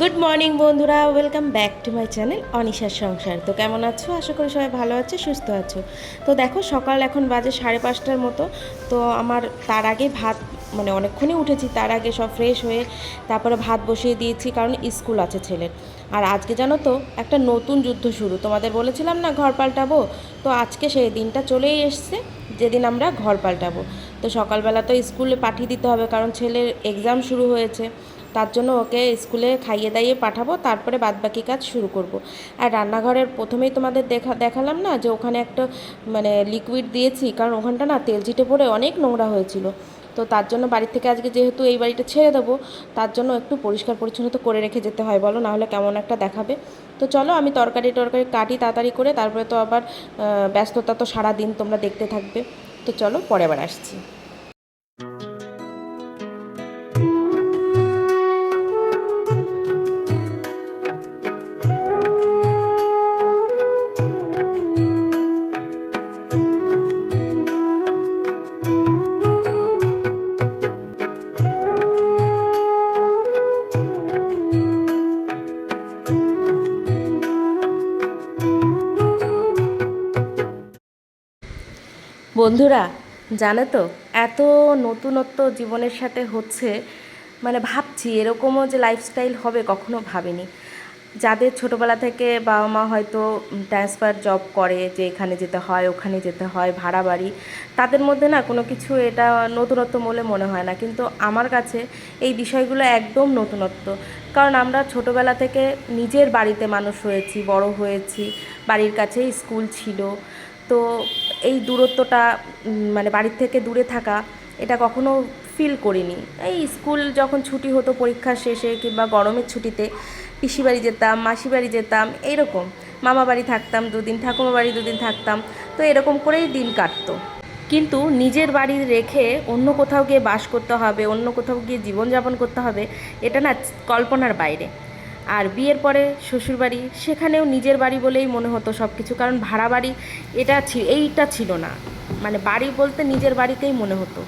Good morning বন্ধুরা। Welcome back to my channel অনিশার সংসার। তো কেমন আছো? আশা করি সবাই ভালো আছে, সুস্থ আছো। তো দেখো, সকাল এখন বাজে সাড়ে পাঁচটার মতো। তো আমার তার আগে ভাত মানে অনেকক্ষণই উঠেছি, তার আগে সব ফ্রেশ হয়ে তারপরে ভাত বসিয়ে দিয়েছি, কারণ স্কুল আছে ছেলের। আর আজকে জানো তো, একটা নতুন যুদ্ধ শুরু। তোমাদের বলেছিলাম না ঘর পাল্টাবো? তো আজকে সেই দিনটা চলেই এসছে, যেদিন আমরা ঘর পাল্টাবো। তো সকালবেলা তো স্কুলে পাঠিয়ে দিতে হবে, কারণ ছেলের এক্সাম শুরু হয়েছে। তার জন্য ওকে স্কুলে খাইয়ে দাইয়ে পাঠাবো, তারপরে বাদবাকি কাজ শুরু করব। আর রান্নাঘরের প্রথমেই তোমাদের দেখা, দেখালাম না যে ওখানে একটা মানে লিকুইড দিয়েছি, কারণ ওখানটা না তেল চিটে পড়ে অনেক নোংরা হয়েছিল। তো তার জন্য বাড়ির থেকে আজকে যেহেতু এই বাড়িটা ছেড়ে দেবো, তার জন্য একটু পরিষ্কার পরিচ্ছন্ন তো করে রেখে যেতে হয়, বলো, নাহলে কেমন একটা দেখাবে। তো চলো, আমি তরকারি টরকারি কাটি তাড়াতাড়ি করে, তারপরে তো আবার ব্যস্ততা তো সারা দিন তোমরা দেখতে থাকবে। তো চলো, পরে আবার আসছি। বন্ধুরা, জানো তো, এত নতুনত্ব জীবনের সাথে হচ্ছে মানে ভাবছি এরকমও যে লাইফস্টাইল হবে কখনো ভাবিনি। যাদের ছোটোবেলা থেকে বাবা মা হয়তো ট্রান্সফার জব করে, যে এখানে যেতে হয়, ওখানে যেতে হয়, ভাড়া বাড়ি, তাদের মধ্যে না কোনো কিছু এটা নতুনত্ব বলে মনে হয় না। কিন্তু আমার কাছে এই বিষয়গুলো একদম নতুনত্ব। কারণ আমরা ছোটোবেলা থেকে নিজের বাড়িতে মানুষ হয়েছি, বড় হয়েছি, বাড়ির কাছেই স্কুল ছিল। তো এই দূরত্বটা মানে বাড়ির থেকে দূরে থাকা, এটা কখনো ফিল করিনি। এই স্কুল যখন ছুটি হতো, পরীক্ষা শেষে কিংবা গরমের ছুটিতে, পিসি বাড়ি যেতাম, মাসি বাড়ি যেতাম, এইরকম। মামা বাড়ি থাকতাম দুদিন, ঠাকুমা বাড়ি দুদিন থাকতাম, তো এরকম করেই দিন কাটতো। কিন্তু নিজের বাড়ি রেখে অন্য কোথাও গিয়ে বাস করতে হবে, অন্য কোথাও গিয়ে জীবনযাপন করতে হবে, এটা না কল্পনার বাইরে। আর বিয়ের পরে শ্বশুরবাড়ি সেখানেও নিজের বাড়ি বলেই মনে হতো সব কিছু কারণ ভাড়া বাড়ি এটা ছি- এইটা ছিল না। মানে বাড়ি বলতে নিজের বাড়িতেই মনে হতো।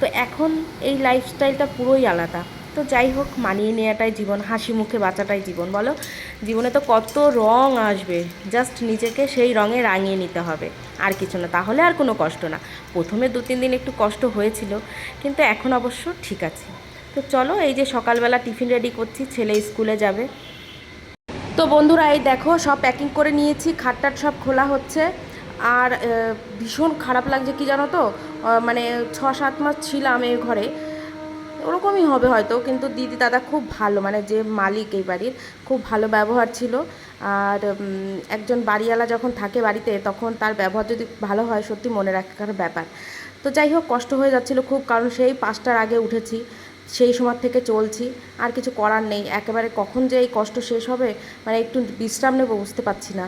তো এখন এই লাইফস্টাইলটা পুরোই আলাদা। তো যাই হোক, মানিয়ে নেওয়াটাই জীবন, হাসি মুখে বাঁচাটাই জীবন, বলো? জীবনে তো কত রং আসবে জাস্ট নিজেকে সেই রঙে রাঙিয়ে নিতে হবে। আর কিছু না, তাহলে আর কোনো কষ্ট না। প্রথমে দু তিন দিন একটু কষ্ট হয়েছিল, কিন্তু এখন অবশ্য ঠিক আছে। তো চলো, এই যে সকালবেলা টিফিন রেডি করছি, ছেলে স্কুলে যাবে। তো বন্ধুরা, এই দেখো, সব প্যাকিং করে নিয়েছি, খাটটাট সব খোলা হচ্ছে। আর ভীষণ খারাপ লাগছে কি জানো তো? মানে ছ সাত মাস ছিলাম এই ঘরে। ওরকমই হবে হয়তো, কিন্তু দিদি দাদা খুব ভালো মানে যে মালিক এই বাড়ির, খুব ভালো ব্যবহার ছিল। আর একজন বাড়িওয়ালা যখন থাকে বাড়িতে, তখন তার ব্যবহার যদি ভালো হয়, সত্যি মনে রাখার ব্যাপার। তো যাই হোক, কষ্ট হয়ে যাচ্ছিল খুব, কারণ সেই পাঁচটার আগে উঠেছি। সেই সময় থেকে চলছি, আর কিছু করার নেই। একেবারে কখন যে এই কষ্ট শেষ হবে মানে একটু বিশ্রাম নেব, বুঝতে পারছি না।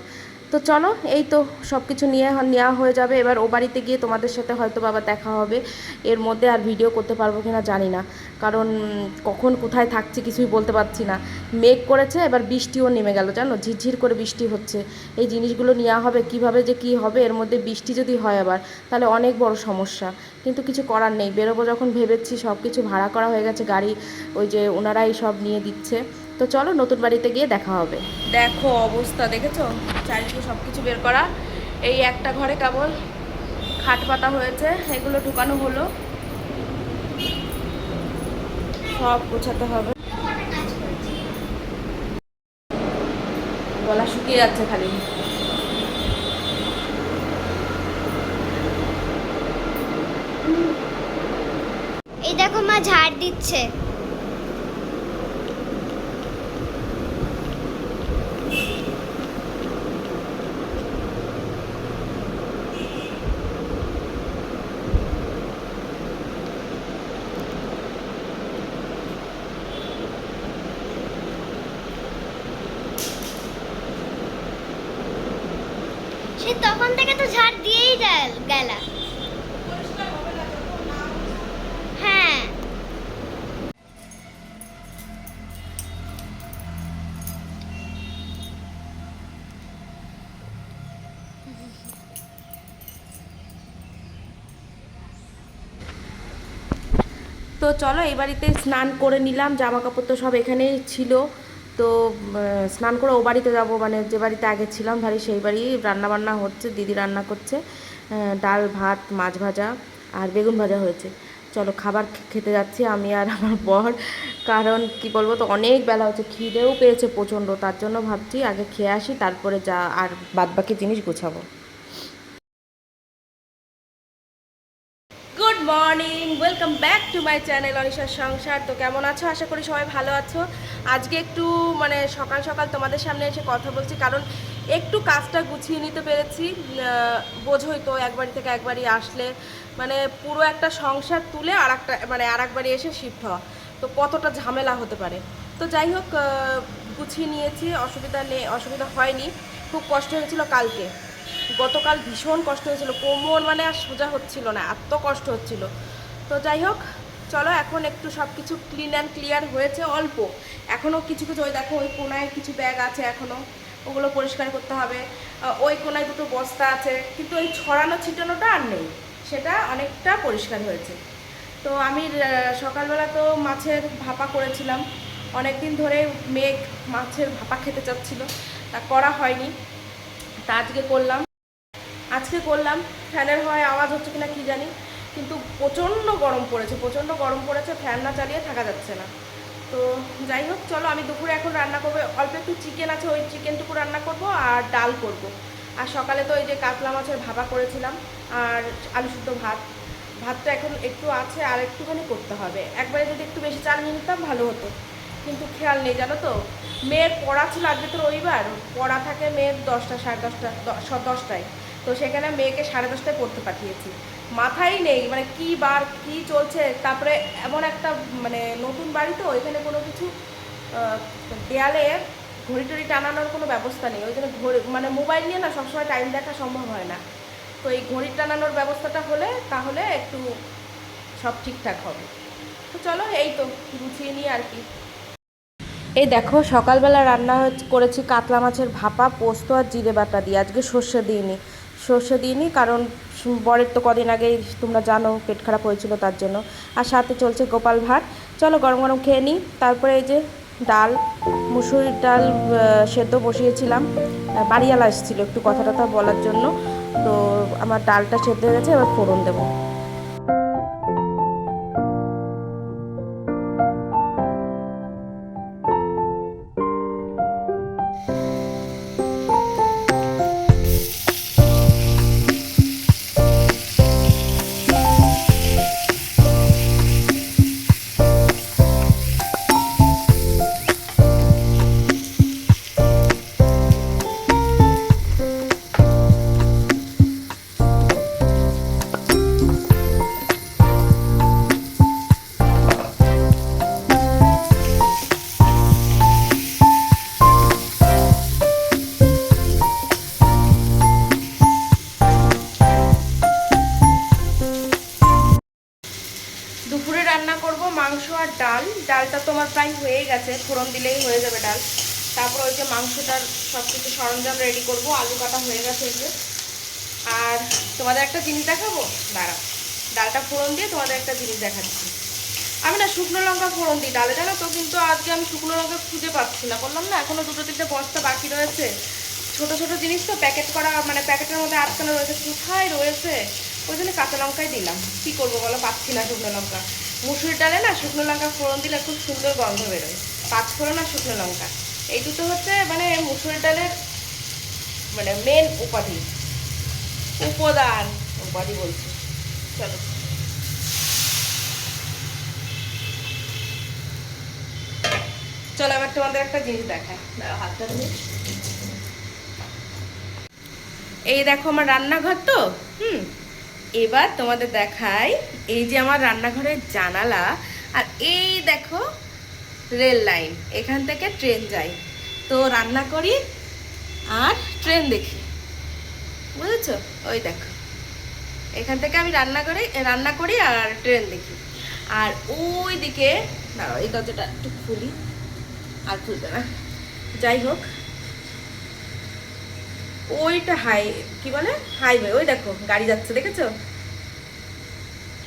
তো চলো, এই তো সব কিছু নিয়ে নেওয়া হয়ে যাবে। এবার ও বাড়িতে গিয়ে তোমাদের সাথে হয়তো বাবা দেখা হবে। এর মধ্যে আর ভিডিও করতে পারব কিনা জানি না। কারণ কখন কোথায় থাকছি কিছুই বলতে পারছি না। মেঘ করেছে, এবার বৃষ্টিও নেমে গেল। জানো, ঝিরঝির করে বৃষ্টি হচ্ছে। এই জিনিসগুলো নেওয়া হবে, কীভাবে যে কি হবে, এর মধ্যে বৃষ্টি যদি হয় আবার, তাহলে অনেক বড় সমস্যা। কিন্তু কিছু করার নেই। বেরোবো যখন ভেবেছি সব কিছু ভাড়া করা হয়ে গেছে, গাড়ি ওই যে ওনারাই সব নিয়ে দিচ্ছে। তো চলো নতুন বাড়িতে গিয়ে দেখা হবে। দেখো অবস্থা দেখেছ? চারিদিকে সব কিছু বের করা। এই একটা ঘরে কেবল খাট পাতা হয়েছে এগুলো ঢুকানো হলো। সব গোছাতে হবে। গলা শুকিয়ে যাচ্ছে খালি। এই দেখো মা ঝাড় দিচ্ছে। থেকে তো ঝাড় দিয়েই হ্যাঁ। তো চলো, এই বাড়িতে স্নান করে নিলাম জামা কাপড় তো সব এখানেই ছিল। তো স্নান করে ও বাড়িতে যাব। মানে যে বাড়িতে আগে ছিলাম ভারি, সেই বাড়ি রান্না বান্না হচ্ছে, দিদি রান্না করছে ডাল, ভাত, মাছ ভাজা আর বেগুন ভাজা হয়েছে। চলো খাবার খেতে যাচ্ছি আমি আর আমার বর। কারণ কি বলব তো, অনেক বেলা হচ্ছে, খিদেও পেয়েছে প্রচণ্ড। তার জন্য ভাবছি আগে খেয়ে আসি, তারপরে যা আর বাদবাকি জিনিস গোছাবো। Morning welcome back to my channel অনিশার সংসার। তো কেমন আছো? আশা করি সবাই ভালো আছো। আজকে একটু মানে সকাল সকাল তোমাদের সামনে এসে কথা বলছি, কারণ একটু কাজটা গুছিয়ে নিতে পেরেছি। বোঝোই তো একবাড়ি থেকে একবারই আসলে মানে পুরো একটা সংসার তুলে আর একটা মানে আর একবারই এসে শিফট হওয়া। তো কতটা ঝামেলা হতে পারে? তো যাই হোক গুছিয়ে নিয়েছি, অসুবিধা নেই অসুবিধা হয়নি। খুব কষ্ট হয়েছিল কালকে। গতকাল ভীষণ কষ্ট হয়েছিল। কোমর মানে আর সোজা হচ্ছিল না, এত কষ্ট হচ্ছিল। তো যাই হোক, চলো এখন একটু সব কিছু ক্লিন অ্যান্ড ক্লিয়ার হয়েছে অল্প। এখনও কিছু কিছু, ওই দেখো, ওই কোনায় কিছু ব্যাগ আছে এখনও ওগুলো পরিষ্কার করতে হবে। ওই কোনায় দুটো বস্তা আছে, কিন্তু ওই ছড়ানো ছিটানোটা আর নেই। সেটা অনেকটা পরিষ্কার হয়েছে। তো আমি সকালবেলা তো মাছের ভাপা করেছিলাম। অনেক দিন ধরে মেঘ মাছের ভাপা খেতে চাচ্ছিল। তা করা হয়নি। তা আজকে করলাম। আজকে করলাম, ফ্যানের হয় আওয়াজ হচ্ছে কিনা কি জানি, কিন্তু প্রচণ্ড গরম পড়েছে, প্রচণ্ড গরম পড়েছে, ফ্যান না চালিয়ে থাকা যাচ্ছে না। তো যাই হোক, চলো আমি দুপুরে এখন রান্না করব, অল্প একটু চিকেন আছে, ওই চিকেনটুকু রান্না করব আর ডাল করব। আর সকালে তো এই যে কাতলা মাছের ভাপা করেছিলাম, আর আলু শুদ্ধ ভাত, ভাতটা এখন একটু আছে আর একটুখানি করতে হবে। একবারে যদি একটু বেশি চাল নিয়ে নিতাম ভালো হতো, কিন্তু খেয়াল নেই, জানো তো? মেয়ের পড়া ছিল আজকে তো রবিবার, পড়া থাকে মেয়ের দশটা, সাড়ে দশটা দশটায়। তো সেখানে মেয়েকে সাড়ে দশটায় পড়তে পাঠিয়েছি। মাথায় নেই মানে কি বার কি চলছে, তারপরে এমন একটা মানে নতুন বাড়ি তো, ওইখানে কোনো কিছু দেয়ালে ঘড়ি টড়ি টানানোর কোনো ব্যবস্থা নেই। ওই জন্য ঘড়ি মানে মোবাইল নিয়ে না সবসময় টাইম দেখা সম্ভব হয় না। তো এই ঘড়ি টানানোর ব্যবস্থাটা হলে, তাহলে একটু সব ঠিকঠাক হবে। তো চলো, এই তো গুছিয়ে নিই আর কি। এই দেখো, সকালবেলা রান্না করেছি কাতলা মাছের ভাপা, পোস্ত আর জিরে বাটা দিয়ে। আজকে সর্ষে দিইনি। সর্ষে দিইনি, কারণ বরের তো কদিন আগেই তোমরা জানো পেট খারাপ হয়েছিল তার জন্য। আর সাথে চলছে গোপাল ভাত চলো গরম গরম খেয়ে নিই। তারপরে এই যে ডাল, মুসুর ডাল সেদ্ধ বসিয়েছিলাম। বাড়িয়ালা এসেছিল একটু কথা টথা বলার জন্য। তো আমার ডালটা সেদ্ধ হয়ে গেছে, এবার ফোড়ন দেবো। গেছে, ফোড়ন দিলেই হয়ে যাবে ডাল। তারপর ওই যে মাংসটার সব কিছু সরঞ্জাম রেডি করব, আলু কাটা হয়ে গেছে এই যে। আর তোমাদের একটা জিনিস দেখাবো? দাঁড়া ডালটা ফোড়ন দিয়ে তোমাদের একটা জিনিস দেখাচ্ছি। আমি না শুকনো লঙ্কা ফোড়ন দিই ডালে, জানো তো? কিন্তু আজকে আমি শুকনো লঙ্কা খুঁজে পাচ্ছি না। বললাম না, এখনও দুটো তিনটে বস্তা বাকি রয়েছে। ছোট ছোট জিনিস তো, প্যাকেট করা মানে প্যাকেটের মধ্যে আটকানো রয়েছে। কোথায় রয়েছে? ওই জন্য কাঁচা লঙ্কাই দিলাম। কী করব বলো? পাচ্ছি না শুকনো লঙ্কা। মুসুর ডালে না শুকনো লঙ্কা ফোড়ন দিলে খুব সুন্দর গন্ধ বেরোয়। পাঁচ ফোড়ন আর শুকনো লঙ্কা। এই দুটো হচ্ছে মানে মুসুর ডালের মানে মেন উপাধি। উপাদান উপাধি বলছি। চলো। চলো এবার তোমাদের একটা জিনিস দেখায় হাতটা এই দেখো আমার রান্নাঘর তো, হুম? এবার তোমাদের দেখাই এই যে আমার রান্নাঘরের জানালা, আর এই দেখো রেল লাইন, এখান থেকে ট্রেন যায়। তো রান্না করি আর ট্রেন দেখি। বুঝেছ? ওই দেখো। এখান থেকে আমি রান্না করি রান্না করি আর ট্রেন দেখি। আর ওই দিকে দাঁড়াও, এই দরজাটা একটু খুলি। আর খুলবে না। যাই হোক ওইটা হাই কি বলে? হাইওয়ে ওই দেখো, গাড়ি যাচ্ছে, দেখেছ?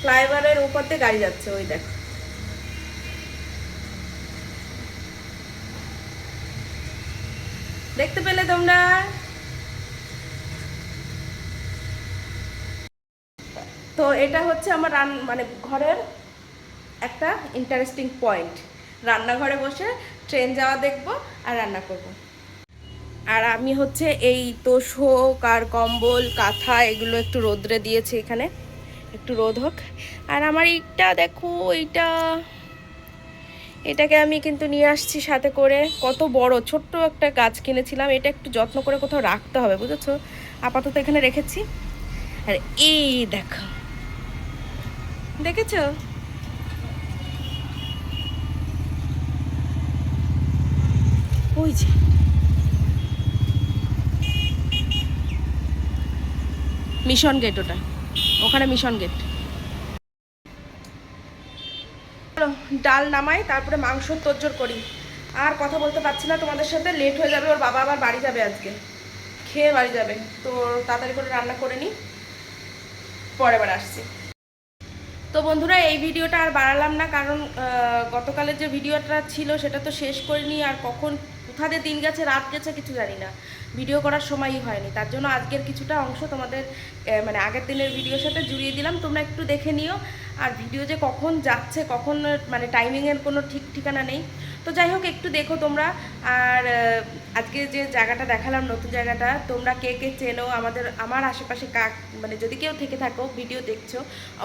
ফ্লাইওভারের উপর দিয়ে গাড়ি যাচ্ছে, ওই দেখো। দেখতে পেলে তোমরা? তো এটা হচ্ছে আমার রান মানে ঘরের একটা ইন্টারেস্টিং পয়েন্ট রান্নাঘরে বসে ট্রেন যাওয়া দেখব আর রান্না করব। আর আমি হচ্ছে এই তোষক আর কম্বল, কাঁথা এগুলো একটু রোদ্রে দিয়েছি এখানে। একটু রোদ হোক। আর আমার এইটা দেখো, এইটা, এটাকে আমি কিন্তু নিয়ে আসছি সাথে করে। কত বড়, ছোট্ট একটা গাছ কিনেছিলাম। এটা একটু যত্ন করে কোথাও রাখতে হবে, বুঝেছ? আপাতত এখানে রেখেছি। আর এই দেখো। দেখেছ? ওই যে। মিশন গেট ওটা। ওখানে মিশন গেট। ডাল নামাই, তারপরে মাংস তোজ্জোর করি। আর কথা বলতে পারছি না তোমাদের সাথে লেট হয়ে যাবে, ওর বাবা আবার বাড়ি যাবে আজকে। খেয়ে বাড়ি যাবে। তো তাড়াতাড়ি করে রান্না করে নিই পরে বার আসছি। তো বন্ধুরা, এই ভিডিওটা আর বাড়ালাম না, কারণ গতকালের যে ভিডিওটা ছিল, সেটা তো শেষ করিনি, আর কখন কোথা দিয়ে দিন গেছে, রাত গেছে, কিছু জানি না। ভিডিও করার সময়ই হয়নি। তার জন্য আজকের কিছুটা অংশ তোমাদের মানে আগের দিনের ভিডিওর সাথে জুড়িয়ে দিলাম। তোমরা একটু দেখে নিও। আর ভিডিও যে কখন যাচ্ছে, কখন মানে টাইমিংয়ের কোনো ঠিক ঠিকানা নেই। তো যাই হোক, একটু দেখো তোমরা। আর আজকে যে জায়গাটা দেখালাম, নতুন জায়গাটা, তোমরা কে কে চেনো? আমাদের, আমার আশেপাশে কাক মানে যদি কেউ থেকে থাকো, ভিডিও দেখছ,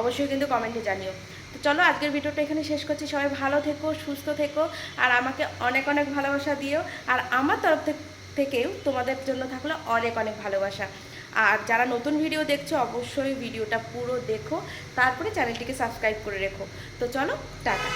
অবশ্যই কিন্তু কমেন্টে জানিও। তো চলো আজকের ভিডিওটা এখানে শেষ করছি। সবাই ভালো থেকো, সুস্থ থেকো, আর আমাকে অনেক অনেক ভালোবাসা দিও। আর আমার তরফ থেকেও তোমাদের জন্য থাকল অনেক অনেক ভালোবাসা। আর যারা নতুন ভিডিও দেখছ, অবশ্যই ভিডিওটা পুরো দেখো। তারপরে চ্যানেলটিকে সাবস্ক্রাইব করে রেখো। তো চলো, টাটা।